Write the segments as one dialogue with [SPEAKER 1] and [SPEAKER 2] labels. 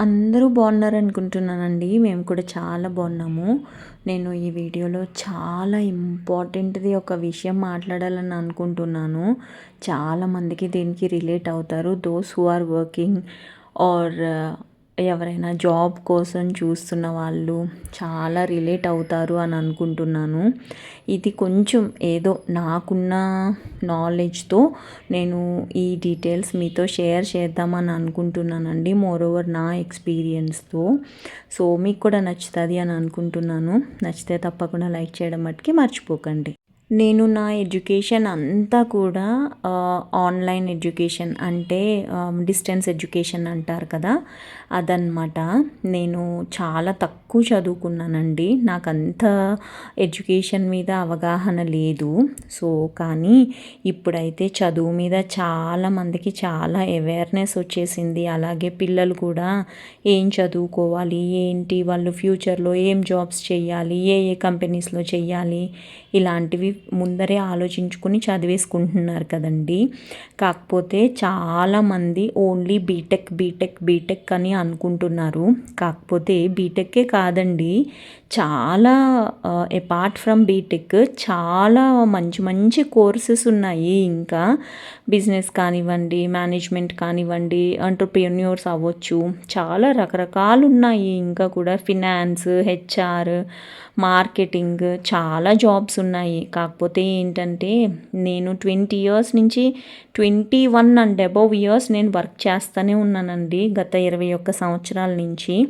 [SPEAKER 1] అందరూ బాగున్నారు అనుకుంటున్నానండి. మేము కూడా చాలా బాగున్నాము. నేను ఈ వీడియోలో చాలా ఇంపార్టెంట్ది ఒక విషయం మాట్లాడాలని అనుకుంటున్నాను. చాలామందికి దీనికి రిలేట్ అవుతారు. Those who are working or ఎవరైనా జాబ్ కోసం చూస్తున్న వాళ్ళు చాలా రిలేట్ అవుతారు అని అనుకుంటున్నాను. ఇది కొంచెం ఏదో నాకున్న నాలెడ్జ్తో నేను ఈ డీటెయిల్స్ మీతో షేర్ చేద్దామని అనుకుంటున్నానండి. మోర్ ఓవర్ నా ఎక్స్పీరియన్స్తో సో మీకు కూడా నచ్చుతుంది అని అనుకుంటున్నాను. నచ్చితే తప్పకుండా లైక్ చేయడం మట్టుకి మర్చిపోకండి. నేను నా ఎడ్యుకేషన్ అంతా కూడా ఆన్లైన్ ఎడ్యుకేషన్ అంటే డిస్టెన్స్ ఎడ్యుకేషన్ అంటారు కదా? అదనమాట నేను చాలా తక్కువ చదువుకున్నానండి. నాకు అంత ఎడ్యుకేషన్ మీద అవగాహన లేదు. సో కానీ ఇప్పుడైతే చదువు మీద చాలా మందికి చాలా అవేర్నెస్ వచ్చేసింది. అలాగే పిల్లలు కూడా ఏం చదువుకోవాలి ఏంటి వాళ్ళు ఫ్యూచర్లో ఏం జాబ్స్ చేయాలి ఏ ఏ కంపెనీస్లో చేయాలి ఇలాంటివి ముందరే ఆలోచించుకుని చదివేసుకుంటున్నారు కదండి. కాకపోతే చాలామంది ఓన్లీ బీటెక్ బీటెక్ బీటెక్ అని అనుకుంటున్నారు. కాకపోతే బీటెక్కే కాదండి. చాలా అపార్ట్ ఫ్రమ్ బీటెక్ చాలా మంచి మంచి కోర్సెస్ ఉన్నాయి. ఇంకా బిజినెస్ కానివ్వండి మేనేజ్మెంట్ కానివ్వండి అంటర్ప్రెన్యూర్స్ అవ్వచ్చు. చాలా రకరకాలు ఉన్నాయి ఇంకా కూడా ఫినాన్స్ హెచ్ఆర్ మార్కెటింగ్ చాలా జాబ్స్ ఉన్నాయి. కాకపోతే ఏంటంటే నేను ట్వంటీ ఇయర్స్ నుంచి twenty one and above years నేను వర్క్ చేస్తూనే ఉన్నానండి గత ఇరవై ఒక్క సంవత్సరాల నుంచి.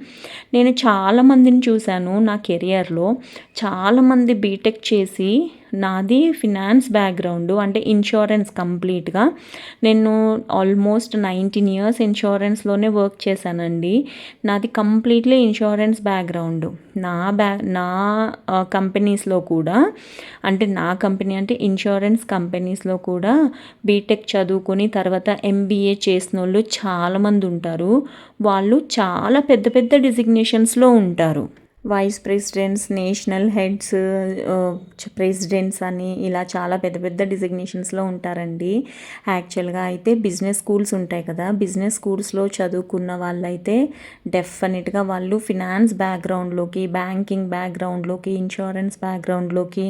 [SPEAKER 1] నేను చాలామందిని చూశాను నా కెరియర్లో. చాలామంది బీటెక్ చేసి నాది ఫినాన్స్ బ్యాక్గ్రౌండ్ అంటే ఇన్సూరెన్స్ కంప్లీట్గా. నేను ఆల్మోస్ట్ నైన్టీన్ ఇయర్స్ ఇన్సూరెన్స్లోనే వర్క్ చేశానండి. నాది కంప్లీట్లీ ఇన్సూరెన్స్ బ్యాక్గ్రౌండ్. నా బ్యా నా కంపెనీస్లో కూడా అంటే నా కంపెనీ అంటే ఇన్సూరెన్స్ కంపెనీస్లో కూడా బీటెక్ చదువుకొని తర్వాత ఎంబీఏ చేసిన వాళ్ళు చాలామంది ఉంటారు. వాళ్ళు చాలా పెద్ద పెద్ద డిజిగ్నేషన్స్లో ఉంటారు. Vice presidents national heads presidents అని ఇలా చాలా పెద్ద పెద్ద డిజిగ్నేషన్స్లో ఉంటారండి. యాక్చువల్గా అయితే బిజినెస్ స్కూల్స్ ఉంటాయి కదా. బిజినెస్ స్కూల్స్లో చదువుకున్న వాళ్ళైతే డెఫినెట్గా వాళ్ళు ఫినాన్స్ బ్యాక్గ్రౌండ్లోకి బ్యాంకింగ్ బ్యాక్గ్రౌండ్లోకి ఇన్సూరెన్స్ బ్యాక్గ్రౌండ్లోకి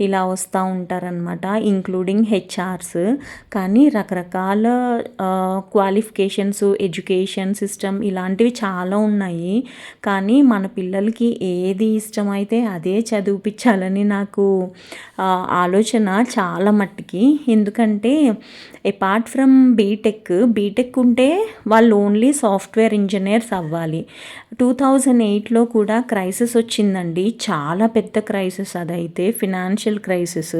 [SPEAKER 1] ఇలా వస్తూ ఉంటారనమాట ఇంక్లూడింగ్ హెచ్ఆర్స్. కానీ రకరకాల క్వాలిఫికేషన్స్ ఎడ్యుకేషన్ సిస్టమ్ ఇలాంటివి చాలా ఉన్నాయి. కానీ మన పిల్లలకి ఏది ఇష్టమైతే అదే చదివిపించాలని నాకు ఆలోచన చాలా మట్టుకి. ఎందుకంటే అపార్ట్ ఫ్రమ్ బీటెక్ బీటెక్ ఉంటే వాళ్ళు ఓన్లీ సాఫ్ట్వేర్ ఇంజనీర్స్ అవ్వాలి. టూ థౌజండ్ ఎయిట్లో కూడా క్రైసిస్ వచ్చిందండి. చాలా పెద్ద క్రైసిస్ అదైతే ఫినాన్షియల్ క్రైసిస్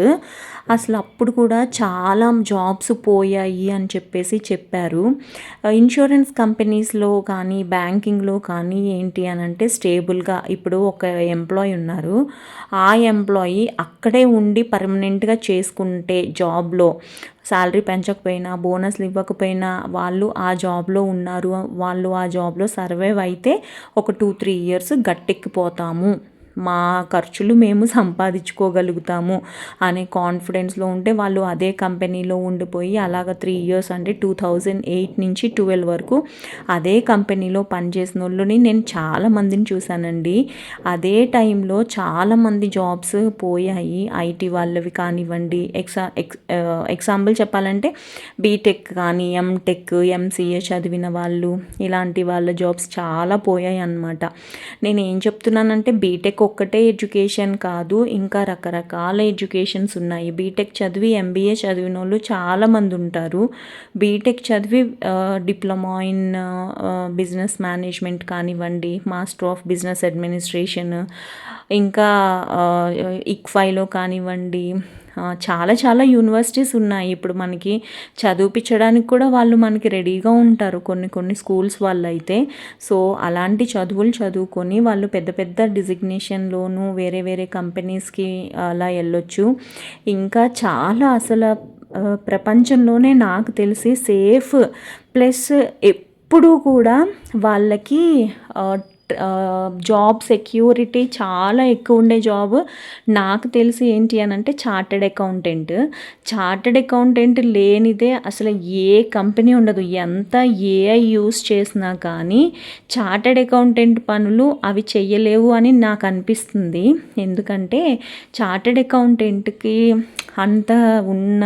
[SPEAKER 1] అసలు అప్పుడు కూడా చాలా జాబ్స్ పోయాయి అని చెప్పేసి చెప్పారు. ఇన్సూరెన్స్ కంపెనీస్లో కానీ బ్యాంకింగ్లో కానీ ఏంటి అని అంటే స్టేబుల్గా ఇప్పుడు ఒక ఎంప్లాయీ ఉన్నారు. ఆ ఎంప్లాయీ అక్కడే ఉండి పర్మనెంట్గా చేసుకుంటే జాబ్లో శాలరీ పెంచకపోయినా బోనస్లు ఇవ్వకపోయినా వాళ్ళు ఆ జాబ్లో ఉన్నారు. వాళ్ళు ఆ జాబ్లో సర్వైవ్ అయితే ఒక టూ త్రీ ఇయర్స్ గట్టెక్కిపోతాము. మా ఖర్చులు మేము సంపాదించుకోగలుగుతాము అనే కాన్ఫిడెన్స్లో ఉంటే వాళ్ళు అదే కంపెనీలో ఉండిపోయి అలాగ త్రీ ఇయర్స్ అంటే టూ థౌజండ్ ఎయిట్ నుంచి ట్వెల్వ్ వరకు అదే కంపెనీలో పనిచేసిన వాళ్ళని నేను చాలా మందిని చూశానండి. అదే టైంలో చాలామంది జాబ్స్ పోయాయి. ఐటీ వాళ్ళవి కానివ్వండి ఎక్సా ఎక్స్ ఎగ్జాంపుల్ చెప్పాలంటే బీటెక్ కానీ ఎంటెక్ ఎంసీఏ చదివిన వాళ్ళు ఇలాంటి వాళ్ళ జాబ్స్ చాలా పోయాయి అన్నమాట నేను ఏం చెప్తున్నానంటే బీటెక్ ఒక్కటే ఎడ్యుకేషన్ కాదు ఇంకా రకరకాల ఎడ్యుకేషన్స్ ఉన్నాయి. బీటెక్ చదివి ఎంబీఏ చదివిన వాళ్ళు చాలామంది ఉంటారు. బీటెక్ చదివి డిప్లొమా ఇన్ బిజినెస్ మేనేజ్మెంట్ కానివ్వండి మాస్టర్ ఆఫ్ బిజినెస్ అడ్మినిస్ట్రేషన్ ఇంకా ఇక్ఫైలో కానివ్వండి చాలా చాలా యూనివర్సిటీస్ ఉన్నాయి. ఇప్పుడు మనకి చదివిపించడానికి కూడా వాళ్ళు మనకి రెడీగా ఉంటారు. కొన్ని కొన్ని స్కూల్స్ వాళ్ళు అయితే సో అలాంటి చదువులు చదువుకొని వాళ్ళు పెద్ద పెద్ద డిజిగ్నేషన్లోను వేరే వేరే కంపెనీస్కి అలా వెళ్ళొచ్చు. ఇంకా చాలా అసలు ప్రపంచంలోనే నాకు తెలిసి సేఫ్ ప్లస్ ఎప్పుడూ కూడా వాళ్ళకి జాబ్ సెక్యూరిటీ చాలా ఎక్కువ ఉండే జాబ్ నాకు తెలిసి ఏంటి అని అంటే చార్టెడ్ అకౌంటెంట్ చార్టెడ్ అకౌంటెంట్ లేనిదే అసలు ఏ కంపెనీ ఉండదు. ఎంత ఏఐ యూస్ చేసినా కానీ చార్టెడ్ అకౌంటెంట్ పనులు అవి చెయ్యలేవు అని నాకు అనిపిస్తుంది. ఎందుకంటే చార్టెడ్ అకౌంటెంట్కి అంత ఉన్న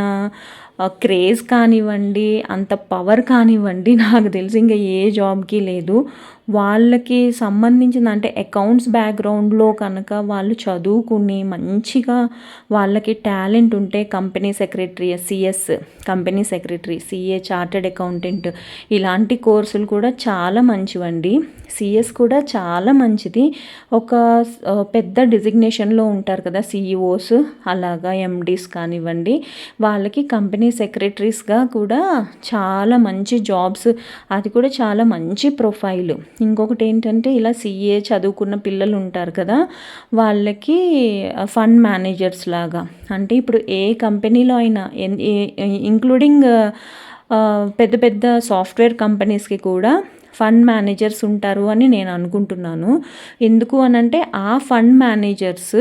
[SPEAKER 1] క్రేజ్ కానివ్వండి అంత పవర్ కానివ్వండి నాకు తెలిసి ఇంకా ఏ జాబ్కి లేదు. వాళ్ళకి సంబంధించిన అంటే అకౌంట్స్ బ్యాక్గ్రౌండ్లో కనుక వాళ్ళు చదువుకుని మంచిగా వాళ్ళకి టాలెంట్ ఉంటే company secretary CS company secretary CA chartered accountant ఇలాంటి కోర్సులు కూడా చాలా మంచివండి. సిఎస్ కూడా చాలా మంచిది. ఒక పెద్ద డిజిగ్నేషన్లో ఉంటారు కదా సిఈఓస్ అలాగా ఎండీస్ కానివ్వండి. వాళ్ళకి కంపెనీ సెక్రటరీస్గా కూడా చాలా మంచి జాబ్స్ అది కూడా చాలా మంచి ప్రొఫైల్ ఇంకొకటి ఏంటంటే ఇలా సీఏ చదువుకున్న పిల్లలు ఉంటారు కదా వాళ్ళకి ఫండ్ మేనేజర్స్ లాగా. అంటే ఇప్పుడు ఏ కంపెనీలో అయినా ఇంక్లూడింగ్ పెద్ద పెద్ద సాఫ్ట్వేర్ కంపెనీస్కి కూడా ఫండ్ మేనేజర్స్ ఉంటారు అని నేను అనుకుంటున్నాను. ఎందుకు అనంటే ఆ ఫండ్ మేనేజర్స్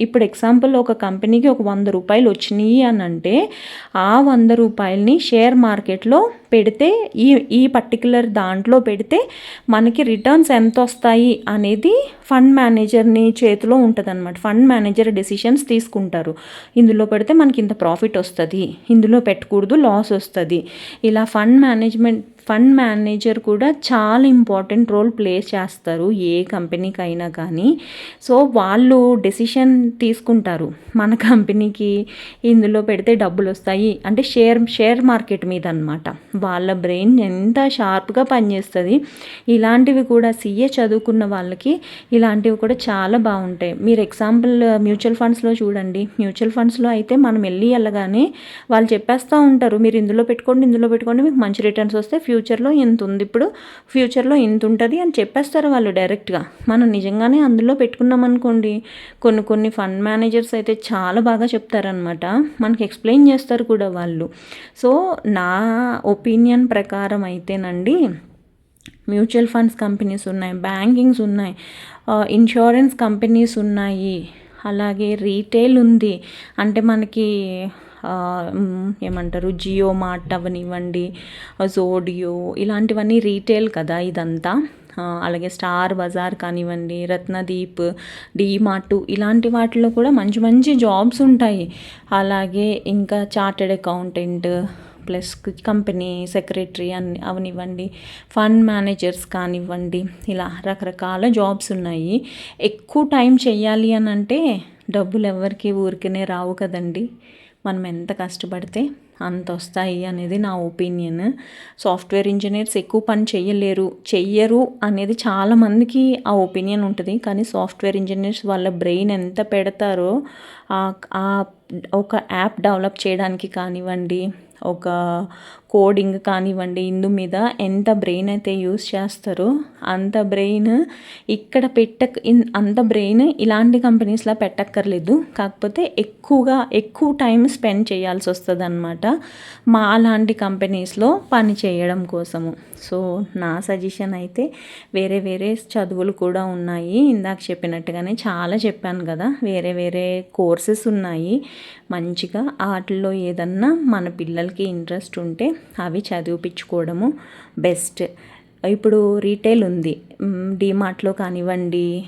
[SPEAKER 1] ఇప్పుడు ఎగ్జాంపుల్ ఒక కంపెనీకి ఒక వంద రూపాయలు వచ్చినాయి అని అంటే ఆ వంద రూపాయలని షేర్ మార్కెట్లో పెడితే ఈ ఈ పర్టికులర్ దాంట్లో పెడితే మనకి రిటర్న్స్ ఎంత వస్తాయి అనేది ఫండ్ మేనేజర్ని చేతిలో ఉంటుంది అనమాట ఫండ్ మేనేజర్ డెసిషన్స్ తీసుకుంటారు. ఇందులో పెడితే మనకి ఇంత ప్రాఫిట్ వస్తుంది. ఇందులో పెట్టకూడదు లాస్ వస్తుంది. ఇలా ఫండ్ మేనేజ్మెంట్ ఫండ్ మేనేజర్ కూడా చాలా ఇంపార్టెంట్ రోల్ ప్లే చేస్తారు ఏ కంపెనీకి అయినా కానీ. సో వాళ్ళు డెసిషన్ తీసుకుంటారు. మన కంపెనీకి ఇందులో పెడితే డబ్బులు వస్తాయి అంటే షేర్ షేర్ మార్కెట్ మీద అనమాట వాళ్ళ బ్రెయిన్ ఎంత షార్ప్గా పనిచేస్తుంది. ఇలాంటివి కూడా సీఏ చదువుకున్న వాళ్ళకి ఇలాంటివి కూడా చాలా బాగుంటాయి. మీరు ఎగ్జాంపుల్ మ్యూచువల్ ఫండ్స్లో చూడండి. మ్యూచువల్ ఫండ్స్లో అయితే మనం వెళ్ళి వెళ్ళగానే వాళ్ళు చెప్పేస్తూ ఉంటారు. మీరు ఇందులో పెట్టుకోండి ఇందులో పెట్టుకోండి మీకు మంచి రిటర్న్స్ వస్తే ఫ్యూచర్లో ఇంత ఉంది ఇప్పుడు ఫ్యూచర్లో ఇంత ఉంటుంది అని చెప్పేస్తారు వాళ్ళు డైరెక్ట్గా. మనం నిజంగానే అందులో పెట్టుకున్నాం అనుకోండి కొన్ని కొన్ని ఫండ్ మేనేజర్స్ అయితే చాలా బాగా చెప్తారనమాట మనకి ఎక్స్ప్లెయిన్ చేస్తారు కూడా వాళ్ళు. సో నా ఒపీనియన్ ప్రకారం అయితేనండి మ్యూచువల్ ఫండ్స్ కంపెనీస్ ఉన్నాయి బ్యాంకింగ్స్ ఉన్నాయి ఇన్సూరెన్స్ కంపెనీస్ ఉన్నాయి అలాగే రీటైల్ ఉంది. అంటే మనకి ఏమంటారు జియో మార్ట్ అవనివ్వండి జోడియో ఇలాంటివన్నీ రీటైల్ కదా ఇదంతా. అలాగే స్టార్ బజార్ కానివ్వండి రత్నదీప్ డీమార్ట్ ఇలాంటి వాటిలో కూడా మంచి మంచి జాబ్స్ ఉంటాయి. అలాగే ఇంకా chartered accountant plus company secretary అని అవనివ్వండి ఫండ్ మేనేజర్స్ కానివ్వండి ఇలా రకరకాల జాబ్స్ ఉన్నాయి. ఎక్కువ టైం చెయ్యాలి అని అంటే డబ్బులు ఎవరికి ఊరికనే రావు కదండి. మనం ఎంత కష్టపడితే అంత వస్తాయి అనేది నా ఒపీనియన్. సాఫ్ట్వేర్ ఇంజనీర్స్ ఎక్కువ పని చెయ్యలేరు చెయ్యరు అనేది చాలామందికి ఆ ఒపీనియన్ ఉంటుంది. కానీ సాఫ్ట్వేర్ ఇంజనీర్స్ వాళ్ళ బ్రెయిన్ ఎంత పెడతారో ఒక యాప్ డెవలప్ చేయడానికి కానివ్వండి ఒక కోడింగ్ కానివ్వండి ఇందు మీద ఎంత బ్రెయిన్ అయితే యూస్ చేస్తారో అంత బ్రెయిన్ ఇక్కడ పెట్టక అంత బ్రెయిన్ ఇలాంటి కంపెనీస్లో పెట్టక్కర్లేదు. కాకపోతే ఎక్కువగా ఎక్కువ టైం స్పెండ్ చేయాల్సి వస్తుంది అనమాట మా లాంటి కంపెనీస్లో పని చేయడం కోసము. సో నా సజెషన్ అయితే వేరే వేరే చదువులు కూడా ఉన్నాయి. ఇందాక చెప్పినట్టుగానే చాలా చెప్పాను కదా వేరే వేరే కోర్సెస్ ఉన్నాయి. మంచిగా వాటిల్లో ఏదన్నా మన పిల్లలకి ఇంట్రెస్ట్ ఉంటే అవి చదివిపించుకోవడము బెస్ట్. ఇప్పుడు రీటైల్ ఉంది. డీమార్ట్లో కానివ్వండి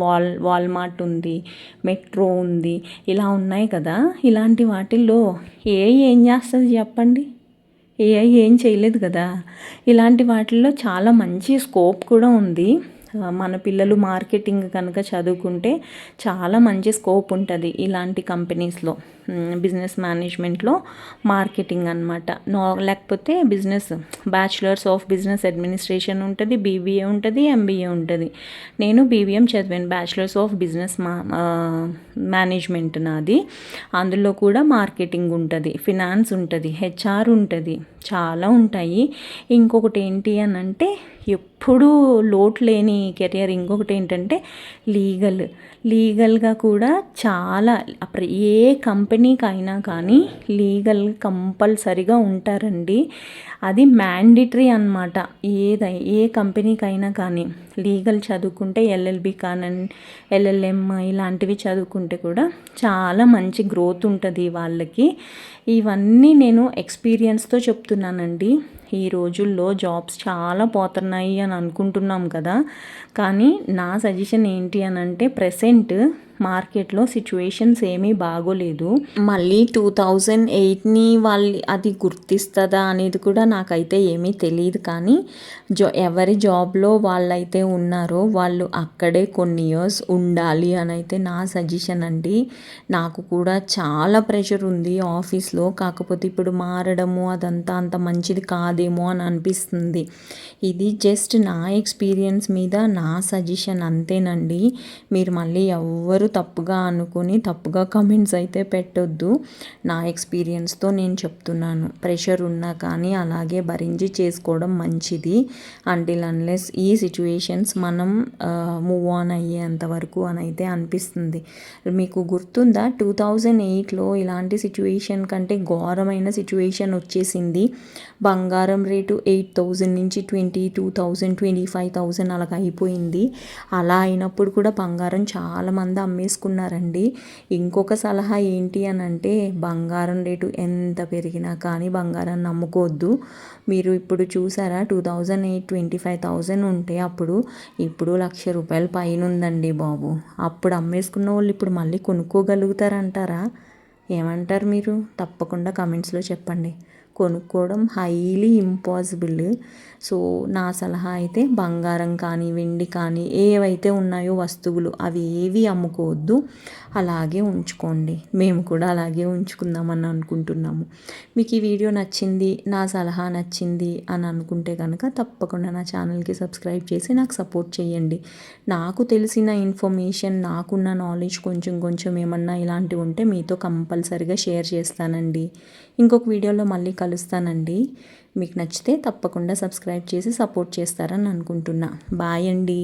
[SPEAKER 1] వాల్ వాల్మార్ట్ ఉంది మెట్రో ఉంది ఇలా ఉన్నాయి కదా. ఇలాంటి వాటిల్లో ఏ ఏం చేస్తుంది చెప్పండి? ఏఐ ఏం చేయలేదు కదా. ఇలాంటి వాటిల్లో చాలా మంచి స్కోప్ కూడా ఉంది. మన పిల్లలు మార్కెటింగ్ కనుక చదువుకుంటే చాలా మంచి స్కోప్ ఉంటుంది ఇలాంటి కంపెనీస్లో. బిజినెస్ మేనేజ్మెంట్లో మార్కెటింగ్ అనమాట నా లేకపోతే business bachelors of business administration ఉంటుంది బీబీఏ ఉంటుంది ఎంబీఏ ఉంటుంది. నేను బీబీఎం చదివాను బ్యాచులర్స్ ఆఫ్ బిజినెస్ మా మేనేజ్మెంట్ నాది. అందులో కూడా మార్కెటింగ్ ఉంటుంది ఫినాన్స్ ఉంటుంది హెచ్ఆర్ ఉంటుంది చాలా ఉంటాయి. ఇంకొకటి ఏంటి అని అంటే ఎప్పుడూ లోటు లేని కెరియర్ ఇంకొకటి ఏంటంటే లీగల్. లీగల్గా కూడా చాలా అప్పుడు ఏ కంపెనీకి అయినా కానీ లీగల్ కంపల్సరిగా ఉంటారండి. అది మ్యాండిటరీ అనమాట ఏదై ఏ కంపెనీకైనా కానీ. లీగల్ చదువుకుంటే ఎల్ఎల్బి కానన్ ఎల్ఎల్ఎం ఇలాంటివి చదువుకుంటే కూడా చాలా మంచి గ్రోత్ ఉంటుంది వాళ్ళకి. ఇవన్నీ నేను ఎక్స్పీరియన్స్తో చెప్తున్నానండి. ఈ రోజుల్లో జాబ్స్ చాలా పోతున్నాయి అని అనుకుంటున్నాం కదా. కానీ నా సజెషన్ ఏంటి అని అంటే ప్రెసెంట్ మార్కెట్లో సిచ్యువేషన్స్ ఏమీ బాగోలేదు. మళ్ళీ టూ థౌజండ్ ఎయిట్ని వాళ్ళు అది గుర్తిస్తుందా అనేది కూడా నాకైతే ఏమీ తెలియదు కానీ జా ఎవరి జాబ్లో వాళ్ళైతే ఉన్నారో వాళ్ళు అక్కడే కొన్ని ఇయర్స్ ఉండాలి అని అయితే నా సజెషన్ అండి. నాకు కూడా చాలా ప్రెషర్ ఉంది ఆఫీస్లో. కాకపోతే ఇప్పుడు మారడము అదంతా అంత మంచిది కాదేమో అని అనిపిస్తుంది. ఇది జస్ట్ నా ఎక్స్పీరియన్స్ మీద నా సజెషన్ అంతేనండి. మీరు మళ్ళీ ఎవ్వరు తప్పుగా అనుకొని తప్పుగా కమెంట్స్ అయితే పెట్టొద్దు. నా ఎక్స్పీరియన్స్తో నేను చెప్తున్నాను. ప్రెషర్ ఉన్నా కానీ అలాగే భరించి చేసుకోవడం మంచిది. అంటిల్ అన్లెస్ ఈ సిచ్యువేషన్స్ మనం మూవ్ ఆన్ అయ్యేంత వరకు అని అయితే అనిపిస్తుంది. మీకు గుర్తుందా? టూ థౌజండ్ ఎయిట్లో ఇలాంటి సిచ్యువేషన్ కంటే ఘోరమైన సిచ్యువేషన్ వచ్చేసింది. బంగారం రేటు ఎయిట్ థౌజండ్ నుంచి twenty two thousand twenty five thousand అలాగ అయిపోయింది. అలా అయినప్పుడు కూడా బంగారం చాలామంది అమ్మేసుకున్నారండి ఇంకొక సలహా ఏంటి అని అంటే బంగారం రేటు ఎంత పెరిగినా కానీ బంగారాన్ని నమ్ముకోవద్దు. మీరు ఇప్పుడు చూసారా two thousand eight twenty five thousand ఉంటే అప్పుడు ఇప్పుడు లక్ష రూపాయల పైన ఉందండి బాబు. అప్పుడు అమ్మేసుకున్న వాళ్ళు ఇప్పుడు మళ్ళీ కొనుక్కోగలుగుతారంటారా? ఏమంటారు మీరు? తప్పకుండా కమెంట్స్లో చెప్పండి. కొనుక్కోవడం హైలీ ఇంపాసిబుల్ సో నా సలహా అయితే బంగారం కానీ వెండి కానీ ఏవైతే ఉన్నాయో వస్తువులు అవి ఏవి అమ్ముకోవద్దు అలాగే ఉంచుకోండి. మేము కూడా అలాగే ఉంచుకుందామని అనుకుంటున్నాము. మీకు ఈ వీడియో నచ్చింది నా సలహా నచ్చింది అని అనుకుంటే కనుక తప్పకుండా నా ఛానల్కి సబ్స్క్రైబ్ చేసి నాకు సపోర్ట్ చేయండి. నాకు తెలిసిన ఇన్ఫర్మేషన్ నాకున్న నాలెడ్జ్ కొంచెం కొంచెం ఏమన్నా ఇలాంటివి ఉంటే మీతో కంపల్సరిగా షేర్ చేస్తానండి. ఇంకొక వీడియోలో మళ్ళీ కలుస్తానండి. మీకు నచ్చితే తప్పకుండా సబ్స్క్రైబ్ చేసి సపోర్ట్ చేస్తారని అనుకుంటున్నా. బాయ్ అండి.